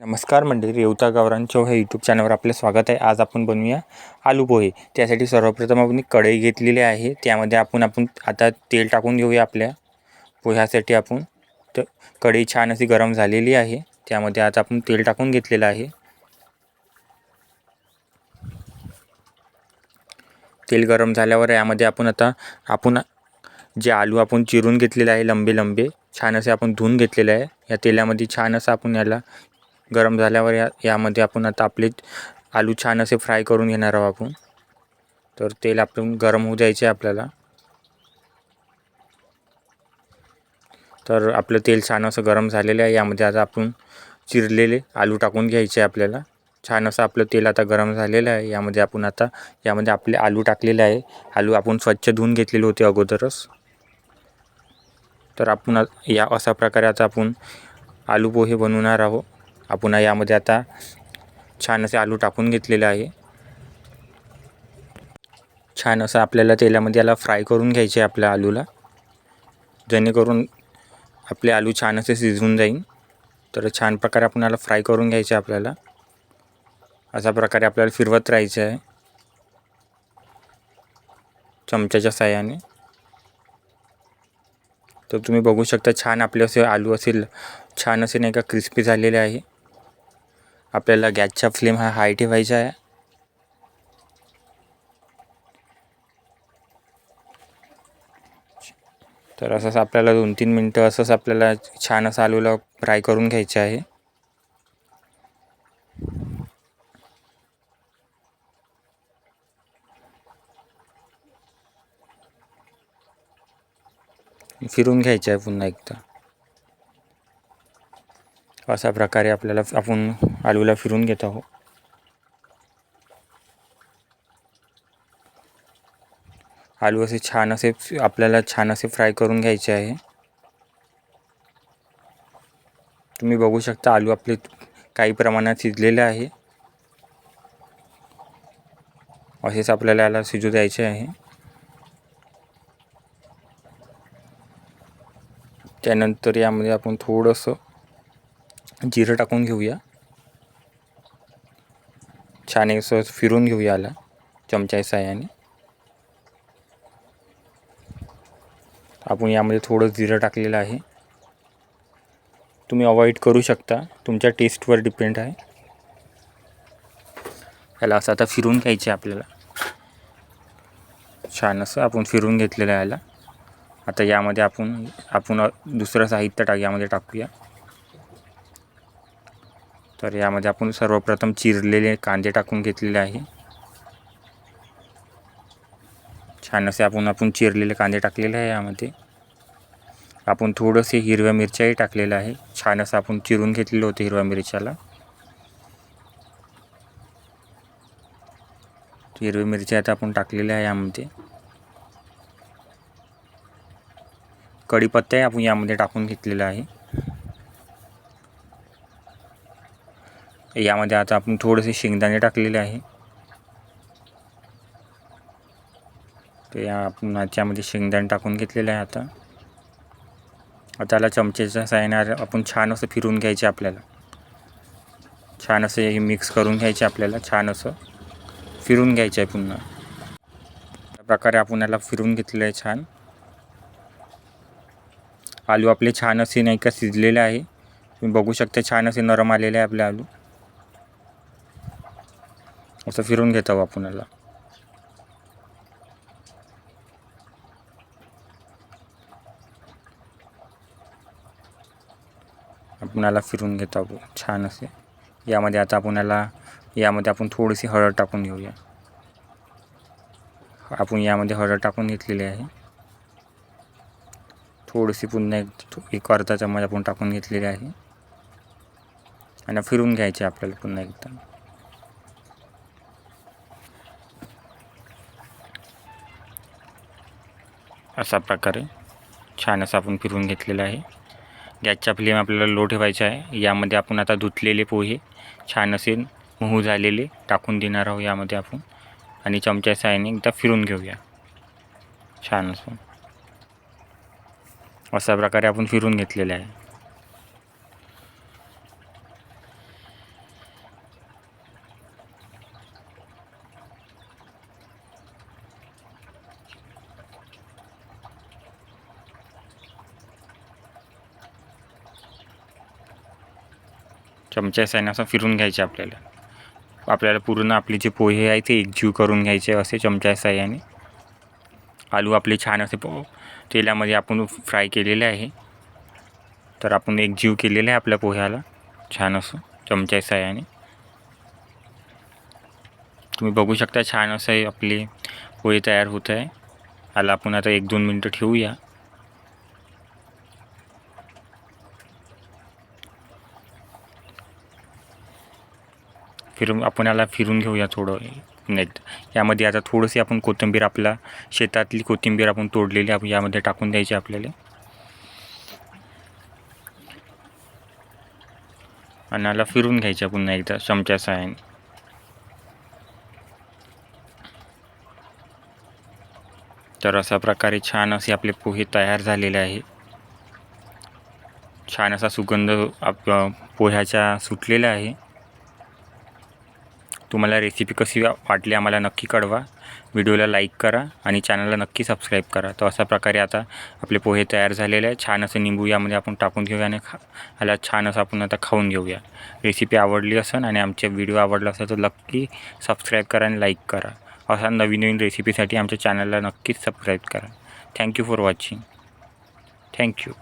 नमस्कार मंडळी रेवता गावरान चव ह्या यूट्यूब चॅनलवर आपलं स्वागत आहे. आज आपण बनवूया आलू पोहे. त्यासाठी सर्वप्रथम आपण कढई घेतलेली आहे. त्यामध्ये आपण आपण आता तेल टाकून घेऊया आपल्या पोह्यासाठी आपण. तर कढई छान अशी गरम झालेली आहे. त्यामध्ये आता आपण तेल टाकून घेतलेलं आहे. तेल गरम झाल्यावर यामध्ये आपण आता आपण जे आलू आपण चिरून घेतलेले आहे लंबे लंबे छान असे आपण धुवून घेतलेले आहे. या तेलामध्ये छान असं आपण याला गरम झाल्यावर या यामध्ये आपण आता आपले आलू छान असे फ्राय करून घेणार आहोत आपण. तर तेल आपण गरम होऊ द्यायचे आपल्याला. तर आपलं तेल छान असं गरम झालेलं आहे. यामध्ये आता आपण चिरलेले आलू टाकून घ्यायचे आपल्याला. छान असं आपलं तेल आता गरम झालेलं आहे. यामध्ये आपण आता यामध्ये आपले आलू टाकलेले आहे. आलू आपण स्वच्छ धुवून घेतलेले होते अगोदरच. तर आपण या अशा प्रकारे आता आपण आलू पोहे बनवणार आहोत. आपण यामध्ये आता छान असे आलू टाकून घेतलेले आहे. छान असं आपल्याला तेलामध्ये याला फ्राय करून घ्यायचे आपल्या आलूला. जेणेकरून आपले आलू छान असे शिजवून जाईल तर छान प्रकारे आपण याला फ्राय करून घ्यायचे आपल्याला. अशा प्रकारे आपल्याला फिरवत राहायचं आहे. चमच्याच्या साह्याने. तर तुम्ही बघू शकता छान आपले असे आलू असेल छान असे नाही का क्रिस्पी झालेले आहे. आपल्याला गॅसचा फ्लेम हा हाय ठेवायचा आहे. तर असंच आपल्याला दोन तीन मिनटं असंच आपल्याला छान असं आलूला फ्राय करून घ्यायचं आहे. फिरून घ्यायचं आहे पुन्हा एकदा. अशा प्रकारे आपल्याला आपण आलूला फिरून घेत आहोत. आलू असे छान असे आपल्याला छान असे फ्राय करून घ्यायचे आहे. तुम्ही बघू शकता आलू आपले काही प्रमाणात शिजलेले आहे. असेच आपल्याला याला शिजू द्यायचे आहे. त्यानंतर यामध्ये आपण थोडंसं जिरं टाकून घेऊया. छान असं फिरून घेऊया आला चमच्या साह्याने. आपण यामध्ये थोडं जिरं टाकलेलं आहे. तुम्ही अवॉइड करू शकता तुमच्या टेस्टवर डिपेंड आहे. याला असं आता फिरून घ्यायचे आपल्याला. छान असं आपण फिरून घेतलेलं आहे याला आता यामध्ये आपण आपण दुसरं साहित्य टाक यामध्ये टाकूया. तर यामध्ये आपण सर्वप्रथम चिरलेले कांदे टाकून घेतलेले आहे. छान असे आपण आपण चिरलेले कांदे टाकलेले आहे यामध्ये. आपण थोडंसे हिरव्या मिरच्याही टाकलेलं आहे. छान असं आपण चिरून घेतलेलं होतं हिरव्या मिरच्याला. हिरवी मिरची आता आपण टाकलेल्या आहे यामध्ये. कढीपत्ताही आपण यामध्ये टाकून घेतलेला आहे. यामध्ये आता आपण थोडेसे शेंगदाणे टाकलेले आहे. तर या आपण याच्यामध्ये शेंगदाणे टाकून घेतलेले आहे आता. आता त्याला चमचेच्या साहाय्याने आपण छान असं फिरून घ्यायचे आपल्याला. छान असं हे मिक्स करून घ्यायचे आपल्याला छान असं फिरून घ्यायचं आहे पुन्हा. त्या प्रकारे आपण याला फिरून घेतलेलं आहे छान. आलू आपले छान असे नाही का शिजलेले आहे. तुम्ही बघू शकता छान असे नरम आलेले आहे आपले आलू. असं फिरून घेतावं आहोत आपण याला आपण याला फिरून घेतो छान असे यामध्ये आता आपण याला यामध्ये आपण थोडीशी हळद टाकून घेऊया आपण यामध्ये हळद टाकून घेतलेली आहे थोडीशी पुन्हा एक एक अर्धा चम्मच आपण टाकून घेतलेली आहे आणि फिरून घ्यायचे आपल्याला पुन्हा एकदा अशा प्रकारे छान असं आपण फिरून घेतलेलं आहे. गॅसच्या फ्लेम आपल्याला लो ठेवायचा आहे. यामध्ये आपण आता धुतलेले पोहे छान असे मऊ झालेले टाकून देणार आहोत यामध्ये आपण. आणि चमच्या साहाय्याने एकदा फिरून घेऊया. छान असं. अशा प्रकारे आपण फिरून घेतलेलं आहे. चमच्या साईन असं फिरून घ्यायचे आपल्याला. आपल्याला पूर्ण आपले जे पोहे आहे ते एकजीव करून घ्यायचे असे चमच्या साह्याने आलू आपले छान असे पो तेलामध्ये आपण फ्राय केलेले आहे. तर आपण एकजीव केलेलं आहे आपल्या पोह्याला. छान असं चमच्या साह्याने तुम्ही बघू शकता छान असं आपले पोहे तयार होत आहे. आला आपण आता एक दोन मिनटं ठेवूया. फिरून आपण याला फिरून घेऊया थोडं. नेक्स्ट यामध्ये आता थोडंशी आपण कोथिंबीर आपला शेतातली कोथिंबीर आपण तोडलेली आपण यामध्ये टाकून द्यायची आपल्याला. आणि याला फिरून घ्यायच्या पुन्हा एकदा चमच्या सहाय्याने. तर अशा प्रकारे छान असे आपले पोहे तयार झालेले आहे. छान असा सुगंध आप पोह्याचा सुटलेला आहे. तुम्हाला रेसिपी कशी वाटली आम्हाला नक्की कळवा. व्हिडिओला लाईक करा आणि चॅनलला नक्की सबस्क्राईब करा. तर अशा प्रकारे आता आपले पोहे तयार झालेले आहे छान असं निंबू यामध्ये आपण टाकून घेऊया आणि खा ह्याला छान असं आपण आता खाऊन घेऊया. रेसिपी आवडली असेल आणि आमचे व्हिडिओ आवडला असेल तर नक्की सबस्क्राईब करा आणि लाईक करा. अशा नवीन नवीन रेसिपीसाठी आमच्या चॅनलला नक्कीच सबस्क्राईब करा. Thank you for watching thank you